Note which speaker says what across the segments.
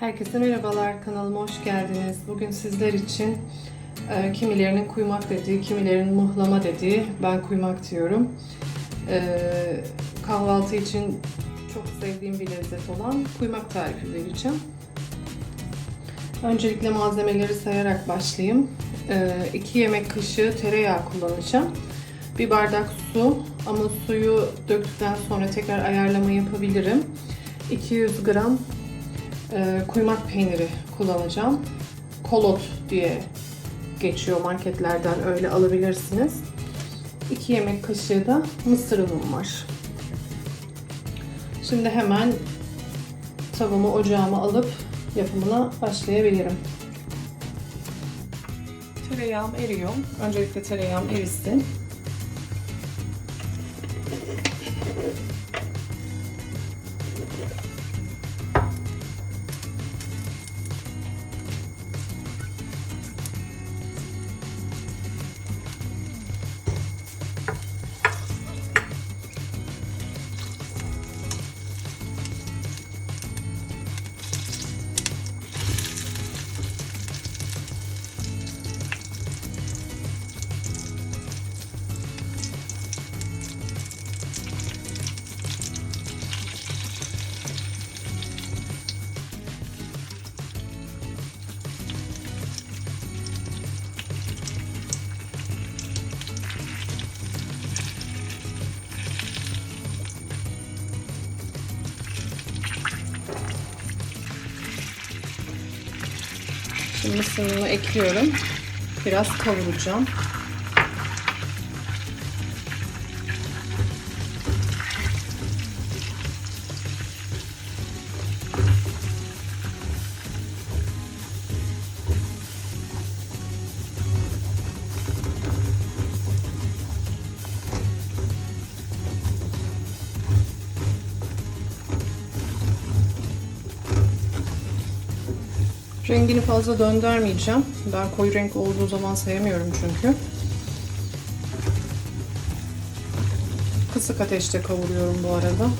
Speaker 1: Herkese merhabalar, kanalıma hoş geldiniz. Bugün sizler için e, kimilerinin kuymak dediği, kimilerinin mıhlama dediği, ben kuymak diyorum. E, kahvaltı için çok sevdiğim bir lezzet olan kuymak tarifi vereceğim. Öncelikle malzemeleri sayarak başlayayım. 2 yemek kaşığı tereyağı kullanacağım. Bir bardak su ama suyu döktükten sonra tekrar ayarlama yapabilirim. 200 gram e, kuymak peyniri kullanacağım. Kolot diye geçiyor marketlerden öyle alabilirsiniz. 2 yemek kaşığı da mısır unum var. Şimdi hemen tavamı ocağıma alıp yapımına başlayabilirim. Tereyağım eriyor. Öncelikle tereyağım erisin. Şimdi ekliyorum. Biraz kavuracağım. Rengini fazla döndürmeyeceğim. Ben koyu renk olduğu zaman sevmiyorum çünkü. Kısık ateşte kavuruyorum bu arada.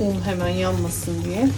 Speaker 1: Un hemen yanmasın diye.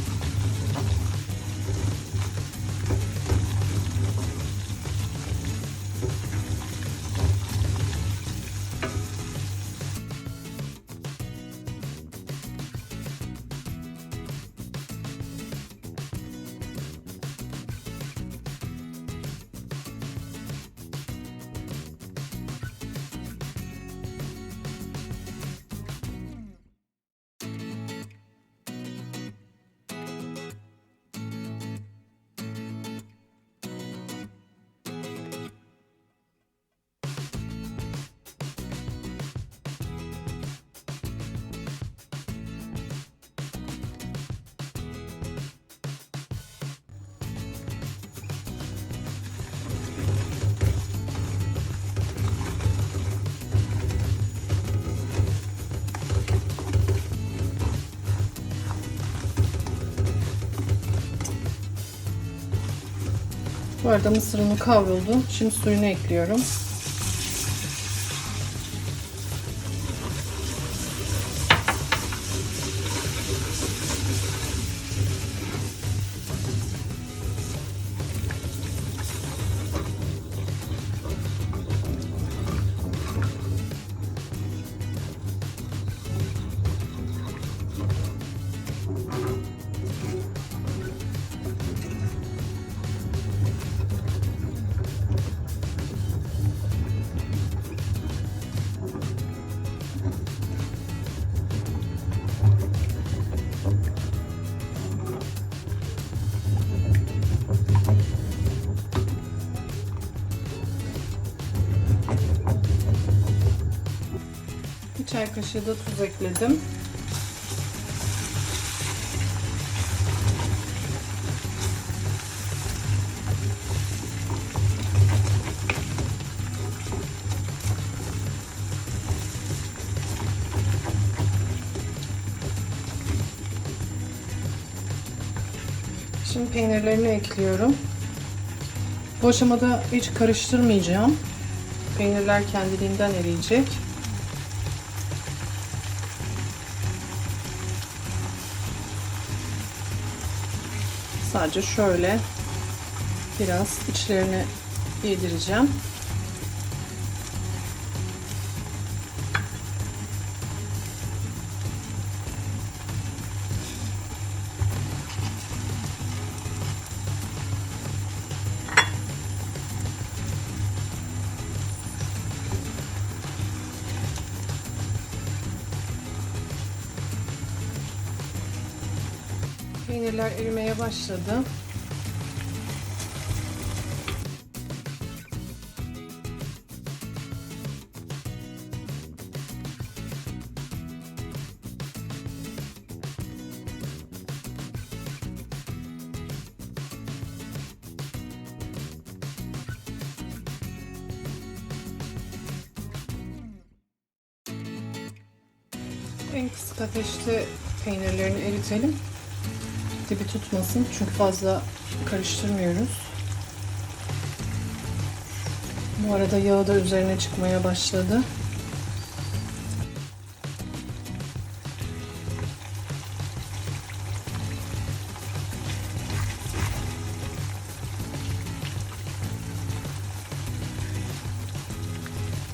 Speaker 1: Bu arada mısır kavruldu. Şimdi suyunu ekliyorum. Çay kaşığı da tuz ekledim. Şimdi peynirlerini ekliyorum. Bu aşamada hiç karıştırmayacağım. Peynirler kendiliğinden eriyecek. Sadece şöyle biraz içlerine yedireceğim. Peynirler erimeye başladı. En kısık ateşte peynirlerini eritelim. Dibi tutmasın çünkü fazla karıştırmıyoruz. Bu arada yağı da üzerine çıkmaya başladı.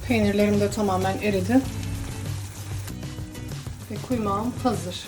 Speaker 1: Peynirlerim de tamamen eridi. Ve kuymağım hazır.